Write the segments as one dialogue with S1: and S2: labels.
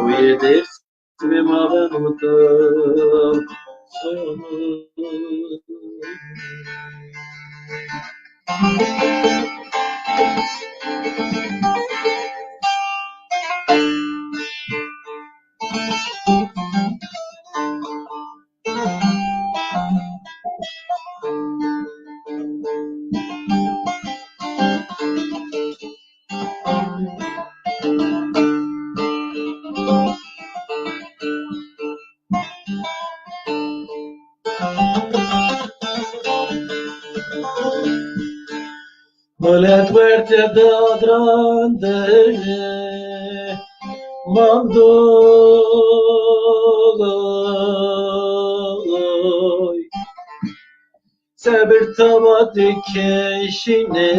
S1: Oye dersime mavenuta sonu. Molet verte da grande mandoi Sabir tabati keşine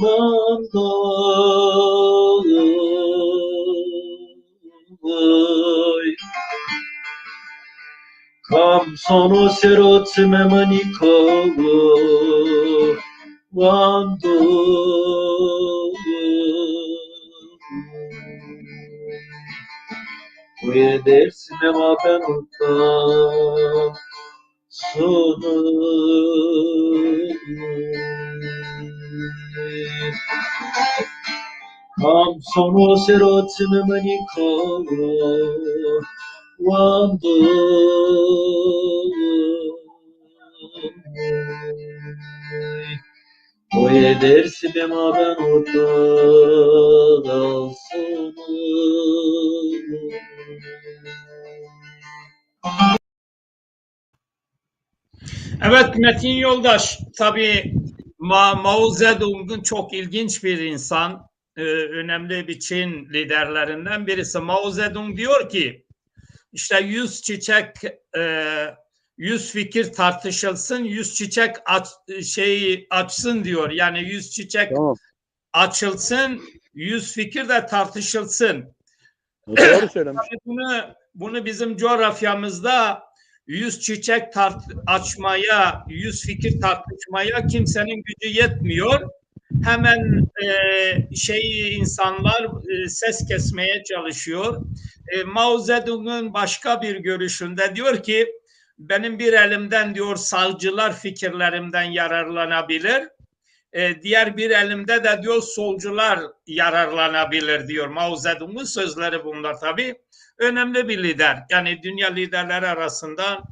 S1: mandoi Kam sono serot memaniko Quando Vedersime ma ben utan sonu Kam sono serotime maniko O edersime ma ben utan sonu
S2: Evet Metin Yoldaş tabii Ma Mao Zedong'un çok ilginç bir insan. Ee, önemli bir Çin liderlerinden birisi. Mao Zedong diyor ki işte yüz çiçek e, yüz fikir tartışılsın, yüz çiçek aç, şey açsın diyor. Yani yüz çiçek
S3: Tamam.
S2: açılsın, yüz fikir de tartışılsın.
S3: Doğru söylemiş.
S2: Bunu bunu bizim coğrafyamızda yüz çiçek tart açmaya, yüz fikir tartışmaya kimsenin gücü yetmiyor. Hemen e, şey insanlar e, ses kesmeye çalışıyor. E, Mao Zedong'un başka bir görüşünde diyor ki benim bir elimden diyor sağcılar fikirlerimden yararlanabilir. E, diğer bir elimde de diyor solcular yararlanabilir diyor. Mao Zedong'un sözleri bunlar tabii önemli bir lider. Yani dünya liderleri arasında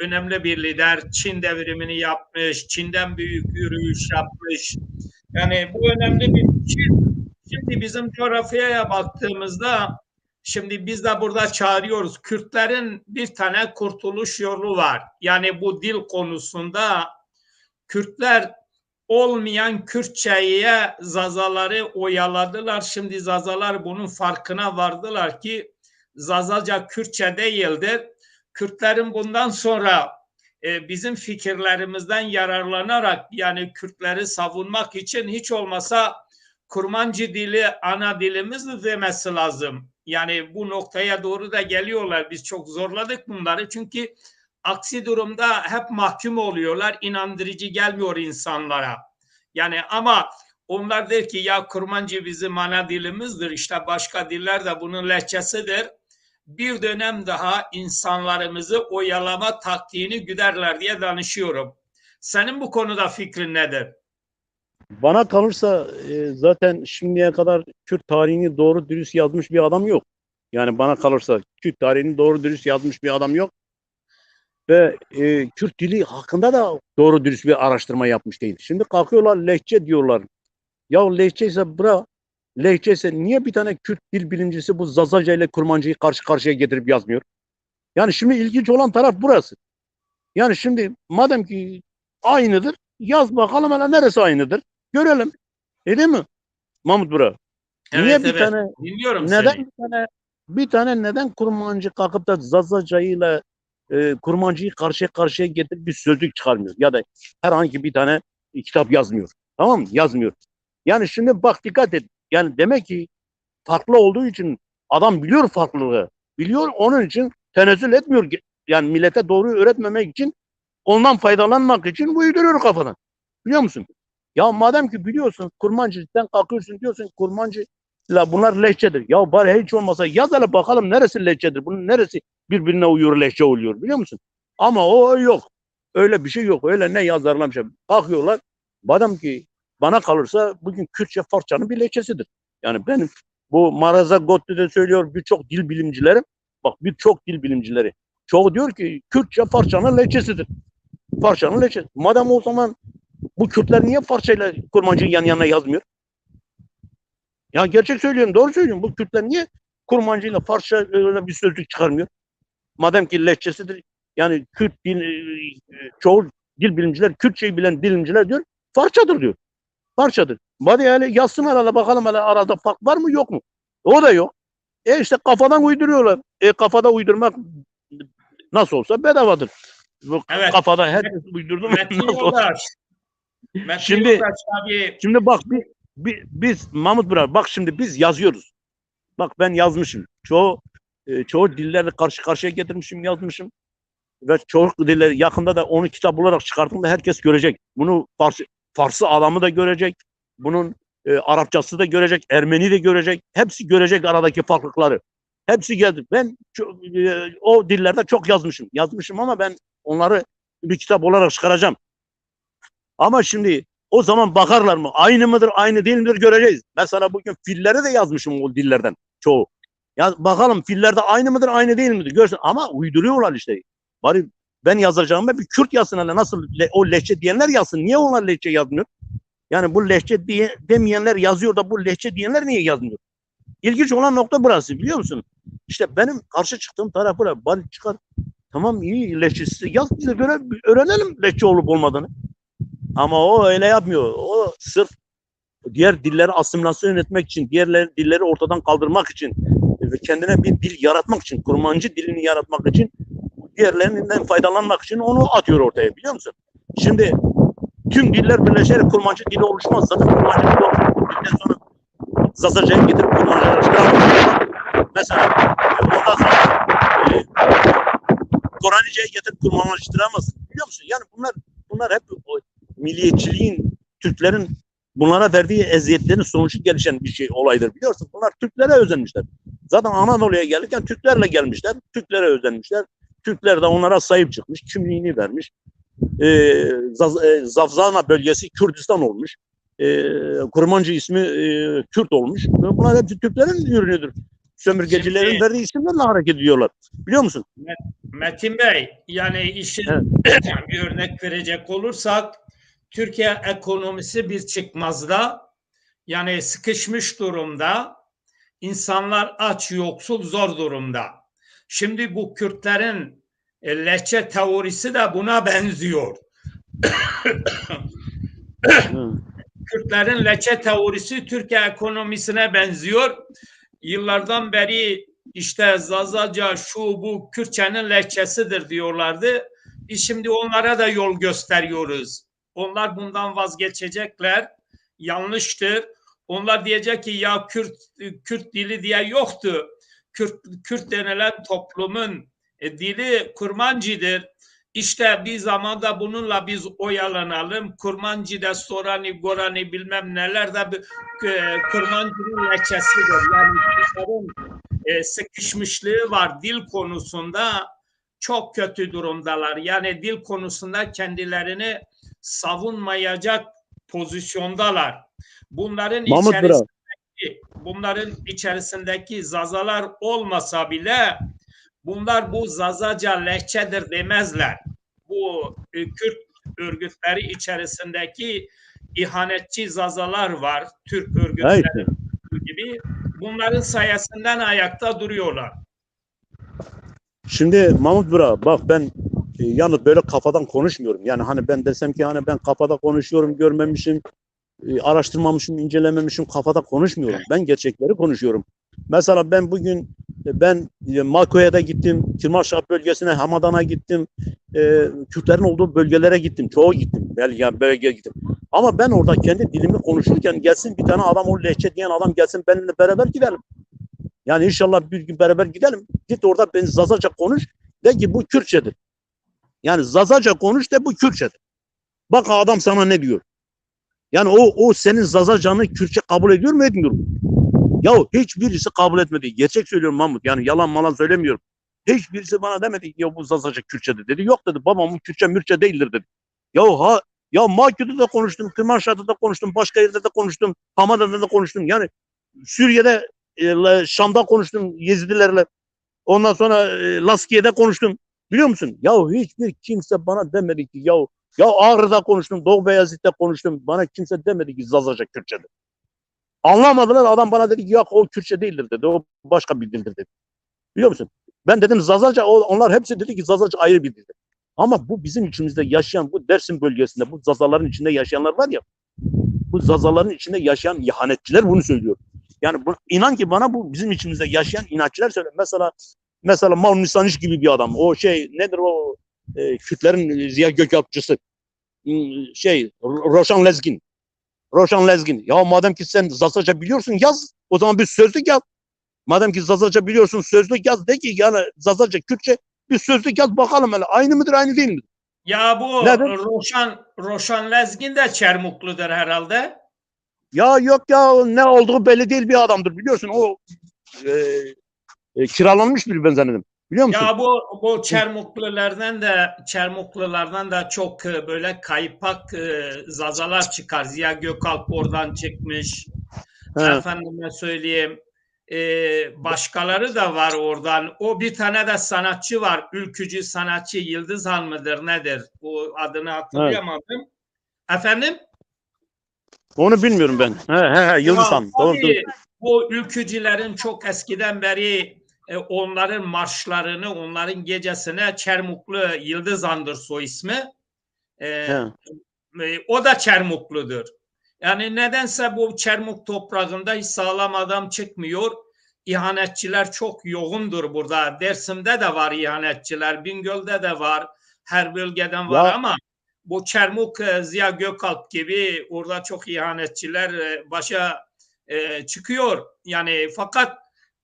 S2: önemli bir lider. Çin devrimini yapmış, Çin'den büyük yürüyüş yapmış. Yani bu önemli bir şey. Şimdi bizim coğrafyaya baktığımızda şimdi biz de burada çağırıyoruz. Kürtlerin bir tane kurtuluş yolu var. Yani bu dil konusunda Kürtler olmayan Kürtçe'ye Zazaları oyaladılar. Şimdi Zazalar bunun farkına vardılar ki Zazaca Kürtçe değildir. Kürtlerin bundan sonra e, bizim fikirlerimizden yararlanarak yani Kürtleri savunmak için hiç olmasa Kurmancı dili ana dilimizdir demesi lazım. Yani bu noktaya doğru da geliyorlar. Biz çok zorladık bunları çünkü aksi durumda hep mahkum oluyorlar. inandırıcı gelmiyor insanlara. Yani ama onlar der ki ya Kurmancı bizim ana dilimizdir. İşte başka diller de bunun lehçesidir bir dönem daha insanlarımızı oyalama taktiğini güderler diye danışıyorum. Senin bu konuda fikrin nedir?
S3: Bana kalırsa e, zaten şimdiye kadar Kürt tarihini doğru dürüst yazmış bir adam yok. Yani bana kalırsa Kürt tarihini doğru dürüst yazmış bir adam yok. Ve e, Kürt dili hakkında da doğru dürüst bir araştırma yapmış değil. Şimdi kalkıyorlar lehçe diyorlar. Ya lehçe ise bırak. Lehçe ise niye bir tane Kürt dil bilimcisi bu Zazaca ile Kurmancı'yı karşı karşıya getirip yazmıyor? Yani şimdi ilginç olan taraf burası. Yani şimdi madem ki aynıdır yaz bakalım hele neresi aynıdır. Görelim. E değil mi? Mahmut Bura. Niye
S2: Evet,
S3: bir
S2: evet.
S3: tane
S2: Dinliyorum
S3: neden
S2: seni.
S3: bir tane bir tane neden kurmancı kalkıp da Zazaca ile e, kurmancıyı karşıya karşıya getirip bir sözlük çıkarmıyor ya da herhangi bir tane kitap yazmıyor. Tamam mı? Yazmıyor. Yani şimdi bak dikkat et. Yani demek ki farklı olduğu için adam biliyor farklılığı. Biliyor onun için tenezzül etmiyor. Yani millete doğruyu öğretmemek için ondan faydalanmak için uyduruyor kafadan. Biliyor musun? Ya madem ki biliyorsun kurmancı sen kalkıyorsun diyorsun kurmancı la bunlar lehçedir. Ya bari hiç olmasa yaz hele bakalım neresi lehçedir. Bunun neresi birbirine uyuyor lehçe oluyor biliyor musun? Ama o yok. Öyle bir şey yok. Öyle ne yazarlar bir şey. Bakıyorlar. Madem ki bana kalırsa bugün Kürtçe Farsçanın bir lehçesidir. Yani benim bu Maraza Gotti'de söylüyor birçok dil bilimcileri. Bak birçok dil bilimcileri. Çoğu diyor ki Kürtçe Farsçanın lehçesidir. Farsçanın lehçesi. Madem o zaman bu Kürtler niye Farsçayla kurmancıyı yan yana yazmıyor? Ya gerçek söylüyorum, doğru söylüyorum. Bu Kürtler niye kurmancıyla Farsça bir sözlük çıkarmıyor? Madem ki lehçesidir. Yani Kürt dil, e, çoğu dil bilimciler, Kürtçeyi bilen bilimciler diyor, Farsçadır diyor. Farsçadır. Hadi yani yazsın arada bakalım hele arada fark var mı yok mu? O da yok. E işte kafadan uyduruyorlar. E kafada uydurmak nasıl olsa bedavadır. Bu
S2: Evet.
S3: Kafada herkes uydurdu mu?
S2: Metin
S3: nasıl olsa-
S2: Yoldaş. Metin
S3: Şimdi-
S2: abi
S3: Şimdi bak bi- bi- biz Mahmut Burak bak şimdi biz yazıyoruz. Bak ben yazmışım. Çoğu e, çoğu dillerle karşı karşıya getirmişim, yazmışım. Ve çoğu dilleri yakında da onu kitap olarak çıkarttığımda herkes görecek. Bunu Farsı, Farsı adamı da görecek. Bunun e, Arapçası da görecek, Ermeni de görecek. Hepsi görecek aradaki farklılıkları. Hepsi geldi. Ben ço- e, o dillerde çok yazmışım. Yazmışım ama ben onları bir kitap olarak çıkaracağım. Ama şimdi o zaman bakarlar mı? Aynı mıdır, aynı değil midir göreceğiz. Mesela bugün filleri de yazmışım o dillerden çoğu. Ya bakalım fillerde aynı mıdır, aynı değil midir görsün. Ama uyduruyorlar işte. Bari ben yazacağıma bir Kürt yazsın hele nasıl le- o lehçe diyenler yazsın. Niye onlar lehçe yazmıyor? Yani bu lehçe diye, demeyenler yazıyor da bu lehçe diyenler niye yazmıyor? İlginç olan nokta burası biliyor musun? İşte benim karşı çıktığım taraf burası. Bari çıkar. Tamam iyi lehçesi yaz bize göre öğrenelim lehçe olup olmadığını. Ama o öyle yapmıyor. O sırf diğer dilleri asimilasyon etmek için, diğer dilleri ortadan kaldırmak için ve kendine bir dil yaratmak için, kurmancı dilini yaratmak için, diğerlerinden faydalanmak için onu atıyor ortaya biliyor musun? Şimdi tüm diller birleşerek kurmancı dili oluşmaz. Zaten kurmancı dili oluştuktan sonra Zazaca'yı getirip kurmancılaştıramaz. Mesela e, ondan sonra e, Koranice'yi getirip kurmancılaştıramaz. Biliyor musun? Yani bunlar bunlar hep o milliyetçiliğin, Türklerin bunlara verdiği eziyetlerin sonucu gelişen bir şey olaydır biliyorsun. Bunlar Türklere özenmişler. Zaten Anadolu'ya gelirken Türklerle gelmişler. Türklere özenmişler. Türkler de onlara sahip çıkmış. Kimliğini vermiş. Ee, e, Zavzana bölgesi Kürdistan olmuş. Ee, Kurmancı ismi e, Kürt olmuş. Bunlar hepsi Türklerin ürünüdür. Sömürgecilerin
S2: Şimdi-
S3: verdiği isimlerle hareket ediyorlar. Biliyor musun?
S2: Metin Bey yani işin bir örnek verecek olursak Türkiye ekonomisi bir çıkmazda yani sıkışmış durumda insanlar aç yoksul zor durumda. Şimdi bu Kürtlerin e, lehçe teorisi de buna benziyor. Kürtlerin leçe teorisi Türkiye ekonomisine benziyor. Yıllardan beri işte Zazaca şu bu Kürtçenin leçesidir diyorlardı. Biz şimdi onlara da yol gösteriyoruz. Onlar bundan vazgeçecekler. Yanlıştır. Onlar diyecek ki ya Kürt Kürt dili diye yoktu. Kürt, Kürt denilen toplumun e, dili kurmancıdır. İşte bir zamanda bununla biz oyalanalım. Kurmancı da Sorani, Gorani bilmem neler de bir- e, kurmancının leçesidir. Yani Kürtlerin e, sıkışmışlığı var dil konusunda. Çok kötü durumdalar. Yani dil konusunda kendilerini savunmayacak pozisyondalar. Bunların
S3: Mahmut
S2: içerisinde
S3: Bırak.
S2: bunların içerisindeki zazalar olmasa bile bunlar bu zazaca lehçedir demezler. Bu e, Kürt örgütleri içerisindeki ihanetçi zazalar var. Türk örgütleri
S3: Evet.
S2: gibi. Bunların sayesinden ayakta duruyorlar.
S3: Şimdi Mahmut Bura bak ben e, yalnız böyle kafadan konuşmuyorum. Yani hani ben desem ki hani ben kafada konuşuyorum görmemişim, e, araştırmamışım, incelememişim kafada konuşmuyorum. Ben gerçekleri konuşuyorum. Mesela ben bugün e, ben e, Malkoya'da gittim, Kirmaşah bölgesine, Hamadan'a gittim, e, Kürtlerin olduğu bölgelere gittim, çoğu gittim, belki yani bölgeye gittim. Ama ben orada kendi dilimi konuşurken gelsin bir tane adam o lehçe diyen adam gelsin benimle beraber gidelim. Yani inşallah bir gün beraber gidelim. Git orada ben Zazaca konuş. De ki bu Kürtçedir. Yani Zazaca konuş de bu Kürtçedir. Bak adam sana ne diyor. Yani o o senin Zazacan'ı Kürtçe kabul ediyor mu etmiyor mu? Ya hiçbirisi kabul etmedi. Gerçek söylüyorum Mahmut. Yani yalan malan söylemiyorum. Hiçbirisi bana demedi ki ya bu Zazaca Kürtçedir dedi. Yok dedi babamın Kürtçe mürtçe değildir dedi. Ya ha ya Makü'de de konuştum, Kırmanşah'ta da konuştum, başka yerde de konuştum, Hamada'da da konuştum. Yani Suriye'de, e, Şam'da konuştum Yezidilerle. Ondan sonra e, Laskiye'de konuştum. Biliyor musun? Ya hiçbir kimse bana demedi ki ya ya Ağrı'da konuştum, Doğu Beyazıt'ta konuştum. Bana kimse demedi ki Zazaca Kürtçedir. Anlamadılar. Adam bana dedi ki yok o Kürtçe değildir dedi. O başka bir dildir dedi. Biliyor musun? Ben dedim Zazaca onlar hepsi dedi ki Zazaca ayrı bir dildir. Ama bu bizim içimizde yaşayan bu Dersim bölgesinde bu Zazaların içinde yaşayanlar var ya bu Zazaların içinde yaşayan ihanetçiler bunu söylüyor. Yani bu, inan ki bana bu bizim içimizde yaşayan inatçılar söylüyor. Mesela mesela Maun Nisaniş gibi bir adam. O şey nedir o e, Kürtlerin Ziya Gökalpçısı. Hmm, Şey Ro- Roşan Lezgin. Roşan Lezgin. Ya madem ki sen Zazaca biliyorsun yaz. O zaman bir sözlük yaz. Madem ki Zazaca biliyorsun sözlük yaz. De ki yani Zazaca Kürtçe bir sözlük yaz bakalım hele. Aynı mıdır aynı değil midir?
S2: Ya bu
S3: Nedir?
S2: Roşan Roşan Lezgin de Çermukludur herhalde.
S3: Ya yok ya ne olduğu belli değil bir adamdır biliyorsun. O e, e, kiralanmış biri ben zannederim. Biliyor musun?
S2: Ya bu bu Çermuklulardan da Çermuklulardan da çok e, böyle kaypak e, zazalar çıkar. Ziya Gökalp oradan çıkmış.
S3: He.
S2: Efendime söyleyeyim. e, başkaları da var oradan. O bir tane de sanatçı var. Ülkücü sanatçı Yıldız Han mıdır nedir? Bu adını hatırlayamadım. Efendim?
S3: Onu bilmiyorum ben. He he he Yıldız Han. Doğru, doğru.
S2: Bu ülkücülerin çok eskiden beri e, onların marşlarını, onların gecesine Çermuklu Yıldızan'dır soy ismi. E, e, o da Çermukludur. Yani nedense bu Çermuk toprağında hiç sağlam adam çıkmıyor. İhanetçiler çok yoğundur burada. Dersim'de de var ihanetçiler, Bingöl'de de var. Her bölgeden var
S3: Ya-
S2: ama bu Çermuk e, Ziya Gökalp gibi orada çok ihanetçiler başa e, çıkıyor. Yani fakat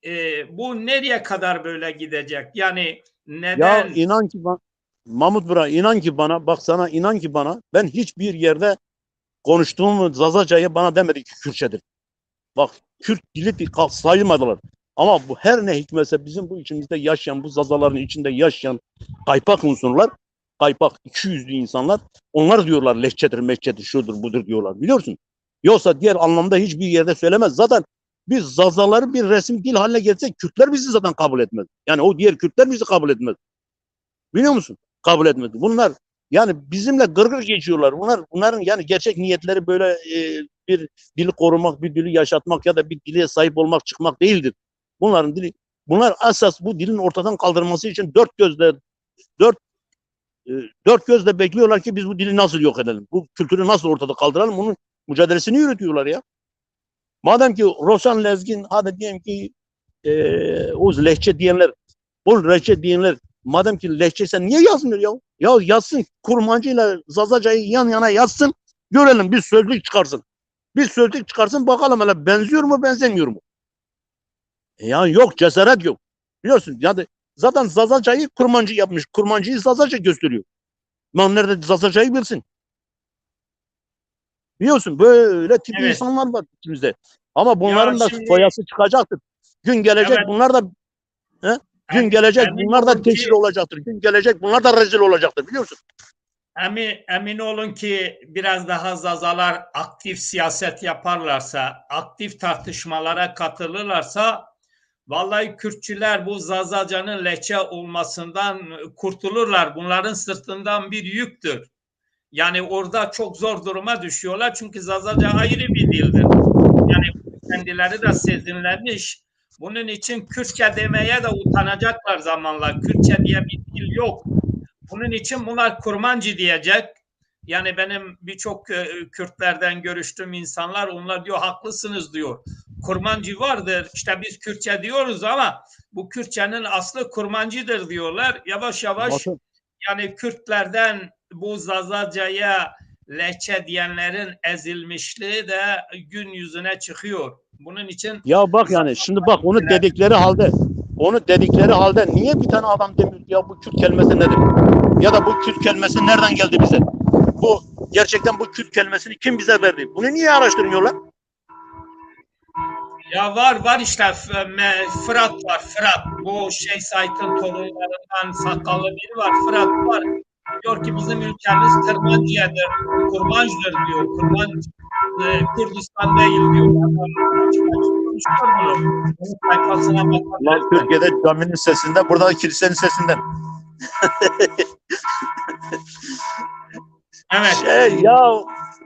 S2: e, bu nereye kadar böyle gidecek? Yani
S3: Ya
S2: neden?
S3: inan ki bana Mahmut Bura inan ki bana bak sana inan ki bana ben hiçbir yerde konuştuğum Zazaca'yı bana demedi ki Kürtçedir. Bak Kürt dili saymadılar. Ama bu her ne hikmetse bizim bu içimizde yaşayan bu Zazaların içinde yaşayan kaypak unsurlar kaypak iki yüzlü insanlar onlar diyorlar lehçedir meççedir şudur budur diyorlar biliyorsun. Yoksa diğer anlamda hiçbir yerde söylemez. Zaten biz Zazaları bir resim dil haline gelsek Kürtler bizi zaten kabul etmez. Yani o diğer Kürtler bizi kabul etmez. Biliyor musun? Kabul etmedi. Bunlar yani bizimle gırgır geçiyorlar. Bunlar bunların yani gerçek niyetleri böyle e, bir dili korumak, bir dili yaşatmak ya da bir dile sahip olmak, çıkmak değildir. Bunların dili bunlar esas bu dilin ortadan kaldırılması için dört gözle dört e, dört gözle bekliyorlar ki biz bu dili nasıl yok edelim? Bu kültürü nasıl ortada kaldıralım? Bunun mücadelesini yürütüyorlar ya. Madem ki Rosan Lezgin hadi diyelim ki e, o lehçe diyenler o lehçe diyenler madem ki lehçe sen niye yazmıyor ya? Ya yazsın kurmancıyla Zazaca'yı yan yana yazsın görelim bir sözlük çıkarsın. Bir sözlük çıkarsın bakalım hele benziyor mu benzemiyor mu? E ya yok cesaret yok. Biliyorsun yani zaten Zazaca'yı kurmancı yapmış. Kurmancıyı Zazaca gösteriyor. Lan nerede Zazaca'yı bilsin. Biliyorsun böyle tip
S2: Evet.
S3: insanlar var içimizde. Ama bunların da
S2: şimdi-
S3: foyası çıkacaktır. Gün gelecek
S2: Evet.
S3: bunlar da gün
S2: Em-
S3: gelecek
S2: emin
S3: bunlar da
S2: ki-
S3: teşhir olacaktır. Gün gelecek bunlar da rezil olacaktır biliyorsun.
S2: Emin, emin olun ki biraz daha Zazalar aktif siyaset yaparlarsa, aktif tartışmalara katılırlarsa vallahi Kürtçüler bu Zazacanın leçe olmasından kurtulurlar. Bunların sırtından bir yüktür. Yani orada çok zor duruma düşüyorlar çünkü Zazaca ayrı bir dildir. Yani kendileri de sezinlenmiş. Bunun için Kürtçe demeye de utanacaklar zamanla. Kürtçe diye bir dil yok. Bunun için bunlar kurmancı diyecek. Yani benim birçok e, Kürtlerden görüştüğüm insanlar onlar diyor haklısınız diyor. Kurmancı vardır. İşte biz Kürtçe diyoruz ama bu Kürtçenin aslı kurmancıdır diyorlar. Yavaş yavaş
S3: Bakın,
S2: yani Kürtlerden bu Zazaca'ya leçe diyenlerin ezilmişliği de gün yüzüne çıkıyor. Bunun için
S3: Ya bak yani şimdi bak onu dedikleri halde onu dedikleri halde niye bir tane adam demiyor ya bu Kürt kelimesi nedir? Ya da bu Kürt kelimesi nereden geldi bize? Bu gerçekten bu Kürt kelimesini kim bize verdi? Bunu niye araştırmıyorlar?
S2: Ya var var işte Fırat var Fırat. Bu şey Sait'in torunlarından sakallı biri var Fırat var. Diyor ki bizim ülkemiz Kırmancı'yadır, Kurmancı'dır diyor. Kurmancı e, Kürdistan değil diyor. Bakabilirsiniz.
S3: Türkiye'de caminin sesinde, burada da kilisenin sesinden.
S2: Evet.
S3: Şey, ya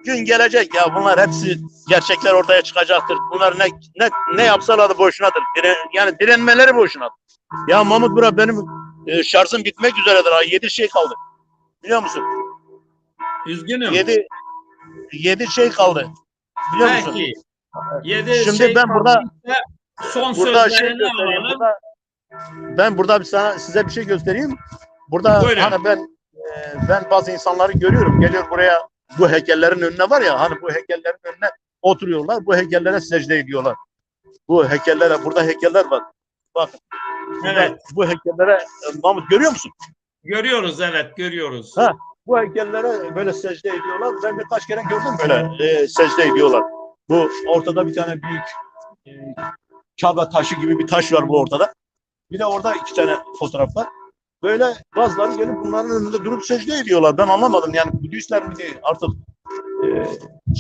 S3: gün gelecek ya bunlar hepsi gerçekler ortaya çıkacaktır. Bunlar ne ne ne yapsalar da boşunadır. Dire, yani direnmeleri boşunadır. Ya Mahmut Burak benim e, şarjım bitmek üzeredir. Ha. Yedi şey kaldı. Biliyor musun?
S2: Üzgünüm.
S3: Yedi yedi şey kaldı. Biliyor musun?
S2: Belki. Yedi
S3: Şimdi
S2: şey
S3: ben burada-
S2: son
S3: Burada şey göstereyim. Burada, ben burada bir sana size bir şey göstereyim. Burada
S2: Buyurun.
S3: hani ben e, ben bazı insanları görüyorum. Geliyor buraya bu heykellerin önüne var ya hani bu heykellerin önüne oturuyorlar. Bu heykellere secde ediyorlar. Bu heykellere burada heykeller var. Bak burada
S2: Evet.
S3: bu heykellere Mahmut görüyor musun?
S2: Görüyoruz evet görüyoruz.
S3: Ha. Bu heykellere böyle secde ediyorlar. Ben birkaç kere gördüm böyle e, secde ediyorlar. Bu ortada bir tane büyük e, Kabe taşı gibi bir taş var bu ortada. Bir de orada iki tane fotoğraf var. Böyle bazıları gelip bunların önünde durup secde ediyorlar. Ben anlamadım yani Budistler mi değil artık e,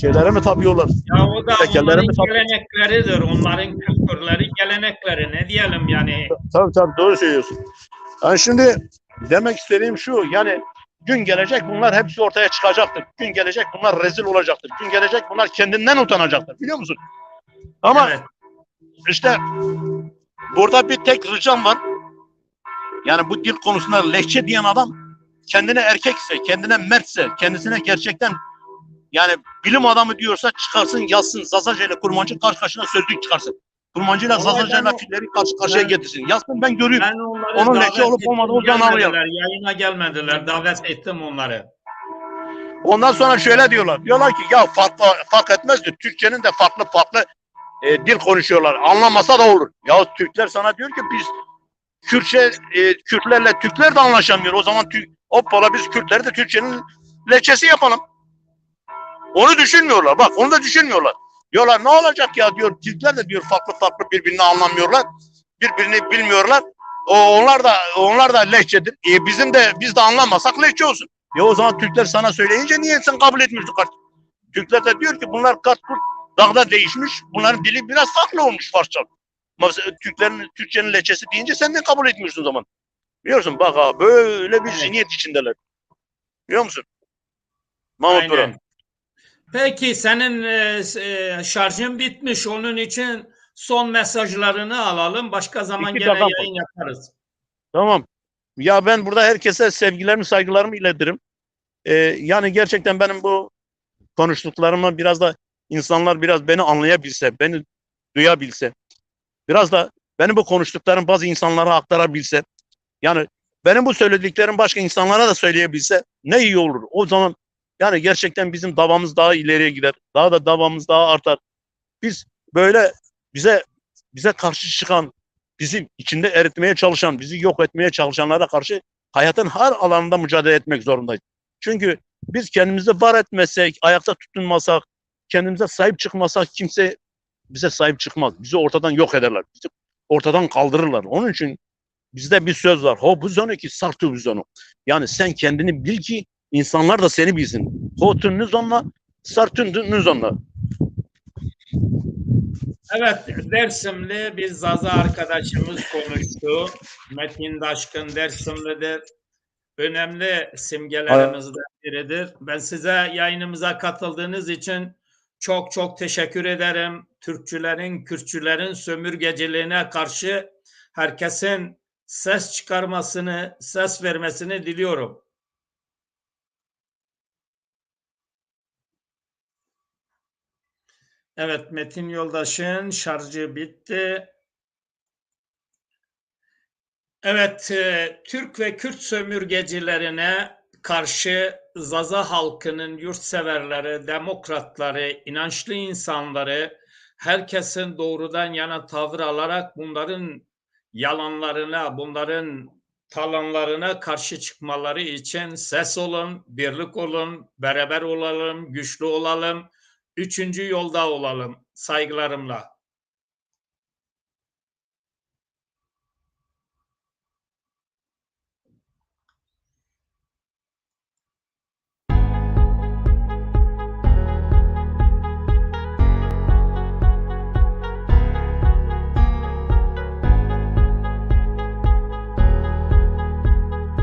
S3: şeylere mi tapıyorlar?
S2: Ya o da onların
S3: mi
S2: gelenekleridir. Onların kültürleri, gelenekleri. Ne diyelim yani.
S3: Tabii tabii doğru söylüyorsun. Yani şimdi demek istediğim şu yani gün gelecek bunlar hepsi ortaya çıkacaktır. Gün gelecek bunlar rezil olacaktır. Gün gelecek bunlar kendinden utanacaktır biliyor musun? Ama
S2: Evet.
S3: işte burada bir tek ricam var. Yani bu dil konusunda lehçe diyen adam kendine erkekse, kendine mertse, kendisine gerçekten yani bilim adamı diyorsa çıkarsın yazsın Zazaca ile Kurmancı karşı karşına sözlük çıkarsın. Kurmancı ile
S2: Vallahi
S3: Zazaca ile
S2: ben o-
S3: filleri karşı karşıya getirsin. Yazsın ben göreyim.
S2: Ben onları
S3: Onun leke olup olmadığı o
S2: gelmediler. Yayına gelmediler. Davet ettim onları.
S3: Ondan sonra şöyle diyorlar. Diyorlar ki ya farklı fark etmezdi. Türkçenin de farklı farklı e, dil konuşuyorlar. Anlamasa da olur. Ya Türkler sana diyor ki biz Kürtçe e, Kürtlerle Türkler de anlaşamıyor. O zaman Türk hoppala biz Kürtleri de Türkçenin leçesi yapalım. Onu düşünmüyorlar. Bak onu da düşünmüyorlar. Diyorlar ne olacak ya diyor. Türkler de diyor farklı farklı birbirini anlamıyorlar. Birbirini bilmiyorlar. O, onlar da onlar da lehçedir. E, bizim de biz de anlamasak lehçe olsun. Ya o zaman Türkler sana söyleyince niye sen kabul etmiyorsun kart? Türkler de diyor ki bunlar kart kurt dağda değişmiş. Bunların dili biraz farklı olmuş Farsça. Türklerin Türkçenin leçesi deyince sen de kabul etmiyorsun o zaman. Biliyorsun bak ha böyle bir zihniyet içindeler. Biliyor musun? Mahmut.
S2: Aynen. Peki senin e, e, şarjın bitmiş. Onun için son mesajlarını alalım. Başka zaman
S3: İki
S2: gene
S3: dakika.
S2: yayın yaparız.
S3: Tamam. Ya ben burada herkese sevgilerimi, saygılarımı iletirim. Ee, yani gerçekten benim bu konuştuklarıma biraz da insanlar biraz beni anlayabilse, beni duyabilse, biraz da benim bu konuştuklarım bazı insanlara aktarabilse, yani benim bu söylediklerim başka insanlara da söyleyebilse ne iyi olur. O zaman yani gerçekten bizim davamız daha ileriye gider. Daha da davamız daha artar. Biz böyle bize bize karşı çıkan bizi içinde eritmeye çalışan, bizi yok etmeye çalışanlara karşı hayatın her alanında mücadele etmek zorundayız. Çünkü biz kendimizi var etmezsek, ayakta tutunmasak, kendimize sahip çıkmasak kimse bize sahip çıkmaz. Bizi ortadan yok ederler. Bizi ortadan kaldırırlar. Onun için bizde bir söz var. Ho bu zonu ki sartu bu zonu. Yani sen kendini bil ki insanlar da seni bilsin. Ho tün nüzonla, sartün nüzonla.
S2: Evet, Dersimli bir Zaza arkadaşımız konuştu. Metin Daşkın Dersimli'dir. Önemli simgelerimizden biridir. Ben size yayınımıza katıldığınız için çok çok teşekkür ederim. Türkçülerin, Kürtçülerin sömürgeciliğine karşı herkesin ses çıkarmasını, ses vermesini diliyorum. Evet, Metin Yoldaş'ın şarjı bitti. Evet, e, Türk ve Kürt sömürgecilerine karşı Zaza halkının yurtseverleri, demokratları, inançlı insanları herkesin doğrudan yana tavır alarak bunların yalanlarına, bunların talanlarına karşı çıkmaları için ses olun, birlik olun, beraber olalım, güçlü olalım, üçüncü yolda olalım saygılarımla.